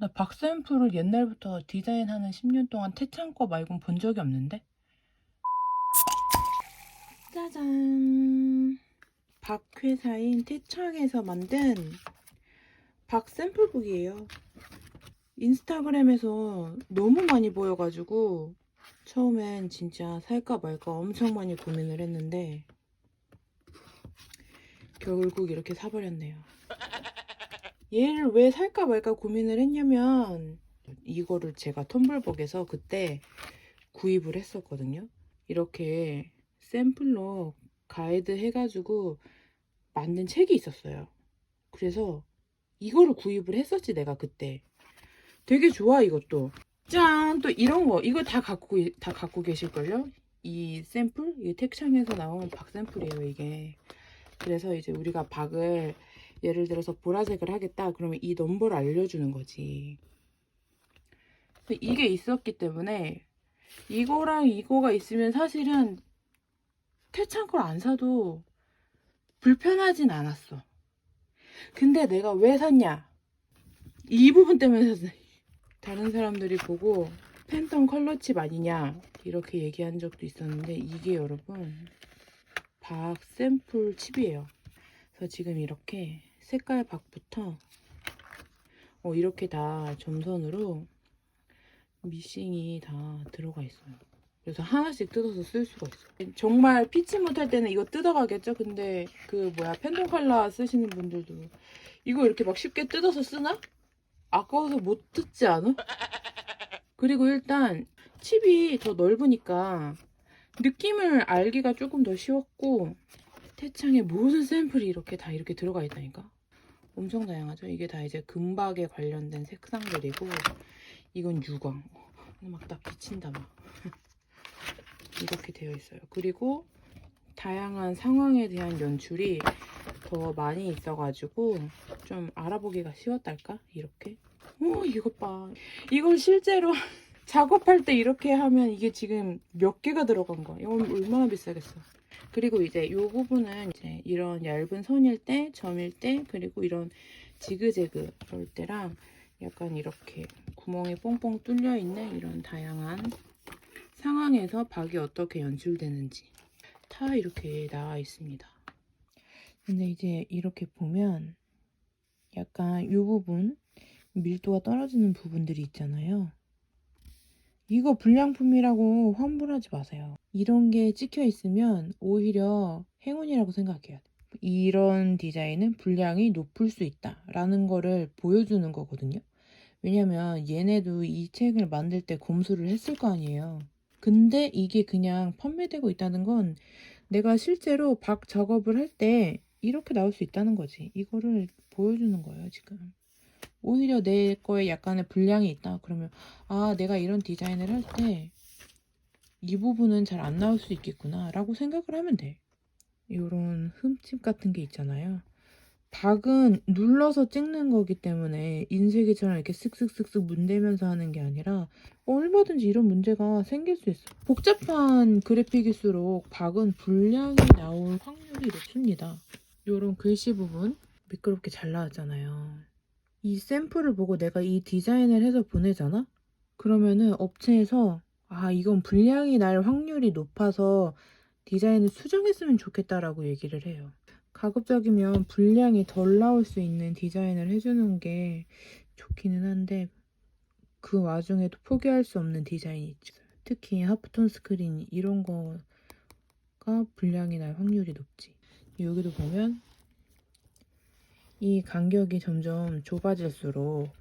나 박샘플을 옛날부터 디자인하는 10년 동안 태창 거 말고는 본 적이 없는데? 짜잔! 박회사인 태창에서 만든 박샘플북이에요. 인스타그램에서 너무 많이 보여가지고 처음엔 진짜 살까 말까 엄청 많이 고민을 했는데 결국 이렇게 사버렸네요. 얘를 왜 살까 말까 고민을 했냐면 이거를 제가 텀블벅에서 그때 구입을 했었거든요. 이렇게 샘플로 가이드 해가지고 만든 책이 있었어요. 그래서 이거를 구입을 했었지 내가 그때. 되게 좋아 이것도. 짠! 또 이런 거 이거 다 갖고 다 갖고 계실걸요? 이 샘플? 이 택창에서 나온 박 샘플이에요 이게. 그래서 이제 우리가 박을 예를 들어서 보라색을 하겠다. 그러면 이 넘버를 알려주는 거지. 이게 있었기 때문에 이거랑 이거가 있으면 사실은 태창 걸안 사도 불편하진 않았어. 근데 내가 왜 샀냐? 이 부분 때문에 샀어. 다른 사람들이 보고 팬텀 컬러칩 아니냐? 이렇게 얘기한 적도 있었는데 이게 여러분 박 샘플 칩이에요. 그래서 지금 이렇게 색깔 박부터 어, 이렇게 다 점선으로 미싱이 다 들어가 있어요. 그래서 하나씩 뜯어서 쓸 수가 있어요. 정말 피치 못할 때는 이거 뜯어가겠죠? 근데 그 뭐야 팬톤 컬러 쓰시는 분들도 이거 이렇게 막 쉽게 뜯어서 쓰나? 아까워서 못 뜯지 않아? 그리고 일단 칩이 더 넓으니까 느낌을 알기가 조금 더 쉬웠고 태창에 모든 샘플이 이렇게 다 이렇게 들어가 있다니까 엄청 다양하죠. 이게 다 이제 금박에 관련된 색상들이고 이건 유광. 막딱 비친다 막. 이렇게 되어 있어요. 그리고 다양한 상황에 대한 연출이 더 많이 있어가지고 좀 알아보기가 쉬웠달까? 이렇게? 오 이것 봐. 이걸 실제로 작업할 때 이렇게 하면 이게 지금 몇 개가 들어간 거야? 이건 얼마나 비싸겠어 그리고 이제 이 부분은 이제 이런 얇은 선일 때, 점일 때, 그리고 이런 지그재그 그럴 때랑 약간 이렇게 구멍이 뽕뽕 뚫려 있는 이런 다양한 상황에서 박이 어떻게 연출되는지 다 이렇게 나와 있습니다. 근데 이제 이렇게 보면 약간 이 부분 밀도가 떨어지는 부분들이 있잖아요. 이거 불량품이라고 환불하지 마세요. 이런 게 찍혀 있으면 오히려 행운이라고 생각해야 돼. 이런 디자인은 분량이 높을 수 있다라는 거를 보여주는 거거든요. 왜냐면 얘네도 이 책을 만들 때 검수를 했을 거 아니에요. 근데 이게 그냥 판매되고 있다는 건 내가 실제로 박 작업을 할 때 이렇게 나올 수 있다는 거지. 이거를 보여주는 거예요, 지금. 오히려 내 거에 약간의 분량이 있다. 그러면 아, 내가 이런 디자인을 할 때 이 부분은 잘 안 나올 수 있겠구나 라고 생각을 하면 돼. 이런 흠집 같은 게 있잖아요. 박은 눌러서 찍는 거기 때문에 인쇄기처럼 이렇게 쓱쓱쓱쓱 문대면서 하는 게 아니라 얼마든지 이런 문제가 생길 수 있어. 복잡한 그래픽일수록 박은 분량이 나올 확률이 높습니다. 이런 글씨 부분 미끄럽게 잘 나왔잖아요. 이 샘플을 보고 내가 이 디자인을 해서 보내잖아? 그러면은 업체에서 아, 이건 분량이 날 확률이 높아서 디자인을 수정했으면 좋겠다라고 얘기를 해요. 가급적이면 분량이 덜 나올 수 있는 디자인을 해주는 게 좋기는 한데 그 와중에도 포기할 수 없는 디자인이 있죠. 특히 하프톤 스크린 이런 거가 분량이 날 확률이 높지. 여기도 보면 이 간격이 점점 좁아질수록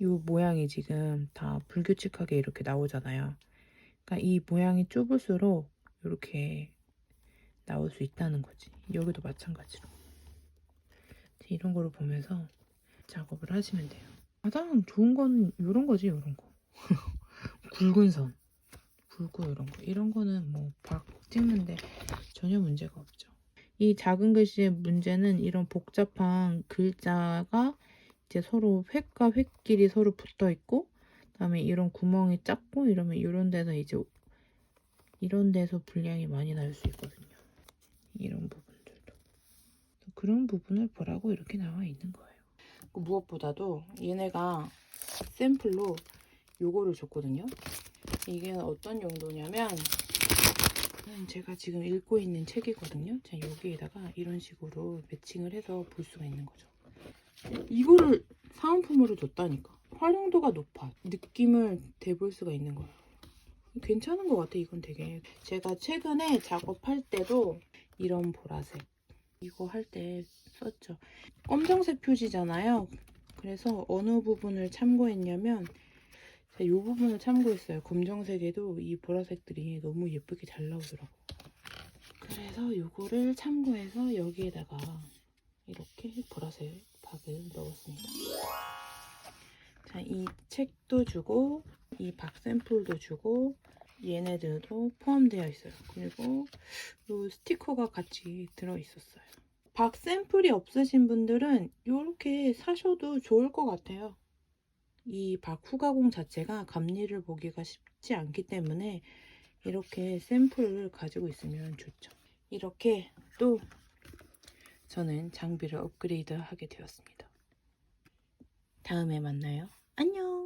이 모양이 지금 다 불규칙하게 이렇게 나오잖아요. 그러니까 이 모양이 좁을수록 이렇게 나올 수 있다는 거지. 여기도 마찬가지로. 이런 거를 보면서 작업을 하시면 돼요. 가장 좋은 건 이런 거지, 이런 거. 굵은 선. 굵고 이런 거. 이런 거는 뭐 박 찍는데 전혀 문제가 없죠. 이 작은 글씨의 문제는 이런 복잡한 글자가 이제 서로 획과 획끼리 서로 붙어 있고 그다음에 이런 구멍이 작고 이러면 이런 데서 이제 이런 데서 분량이 많이 날 수 있거든요. 이런 부분들도 그런 부분을 보라고 이렇게 나와 있는 거예요. 그 무엇보다도 얘네가 샘플로 요거를 줬거든요. 이게 어떤 용도냐면 음, 제가 지금 읽고 있는 책이거든요. 자, 여기에다가 이런 식으로 매칭을 해서 볼 수가 있는 거죠. 이거를 사은품으로 줬다니까. 활용도가 높아. 느낌을 대볼 수가 있는 거예요. 괜찮은 것 같아, 이건 되게. 제가 최근에 작업할 때도 이런 보라색. 이거 할 때 썼죠. 검정색 표지잖아요. 그래서 어느 부분을 참고했냐면 이 부분을 참고했어요. 검정색에도 이 보라색들이 너무 예쁘게 잘 나오더라고. 그래서 이거를 참고해서 여기에다가 이렇게 보라색 박을 넣었습니다. 자, 이 책도 주고 이 박 샘플도 주고 얘네들도 포함되어 있어요. 그리고 이 스티커가 같이 들어 있었어요. 박 샘플이 없으신 분들은 이렇게 사셔도 좋을 것 같아요. 이 박 후가공 자체가 감리를 보기가 쉽지 않기 때문에 이렇게 샘플을 가지고 있으면 좋죠. 이렇게 또 저는 장비를 업그레이드 하게 되었습니다. 다음에 만나요. 안녕!